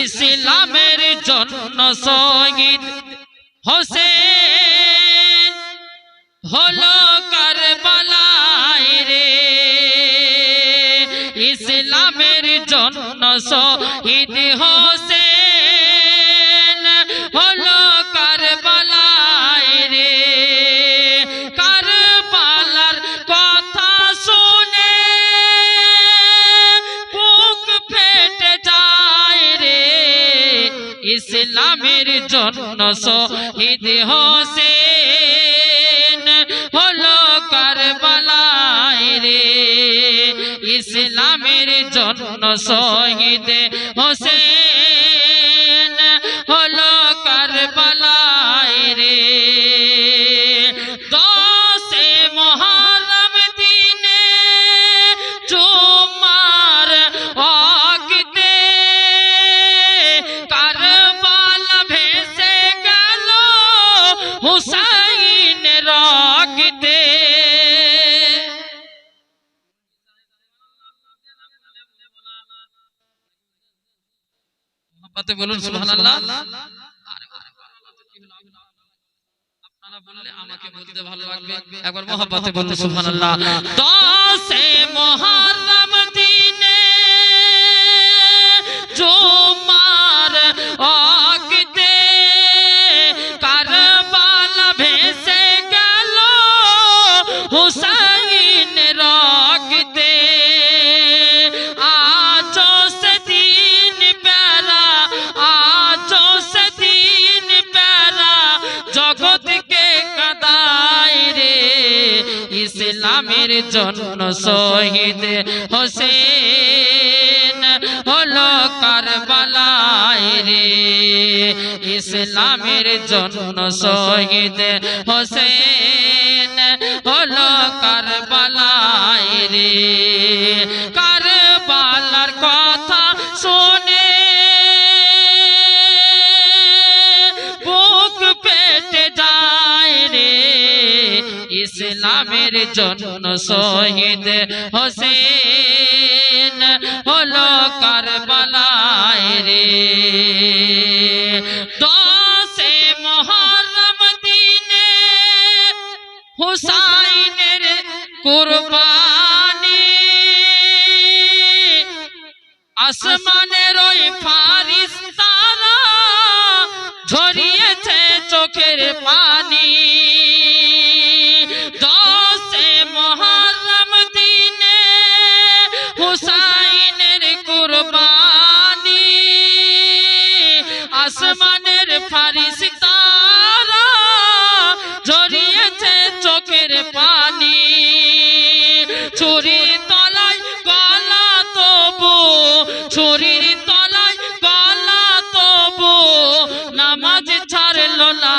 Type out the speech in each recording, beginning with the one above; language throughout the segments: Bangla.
ইসলামের জন্য শহীদ হোসেন হলো কারবালায় রে। ইসলামের জন্য শহীদ হোসেন ইসলামের জন্য শহীদ হোসেন হলো কারবালায় রে। ইসলামের জন্য শহীদ হোসেন হুসাইন রগতে মোহাম্মতে বলুন সুবহানাল্লাহ আপনারা বললে আমাকে বলতে ভালো লাগবে একবার মোহাম্মতে বলুন সুবহানাল্লাহ দশে মুহররম ইসলামের জন্য শহীদ হোসেন হলো কারবালায় রে। ইসলামের জন্য শহীদ হোসেন হলো কারবালায় রে। ইসলামের জন্য শহীদ হোসেন হলো কারবালায় রে। দশে মহরম দিনে হুসাইনের কুরবানি, আসমানের ওই ফারিস্তারা ঝরিয়েছে চোখের পানি আসমানের ফারিস্তারা ঝরিয়েছে চোখের পানি। ছুরির তলায় গলা তবু, ছুরির তলায় গলা তবু, নামাজ ছাড়ল না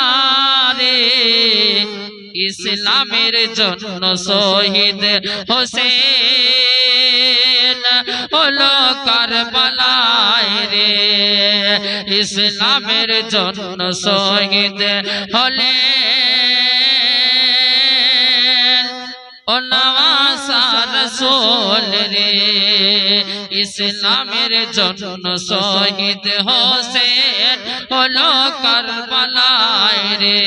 রে। ইসলামের জন্য শহীদ হোসেন হলো কারবালায় রে। ইসলামের জন্য শহীদ হলেন ও নওয়াসার সোল রে। ইসলামের জন্য শহীদ হোসেন হলো কারবালায় রে।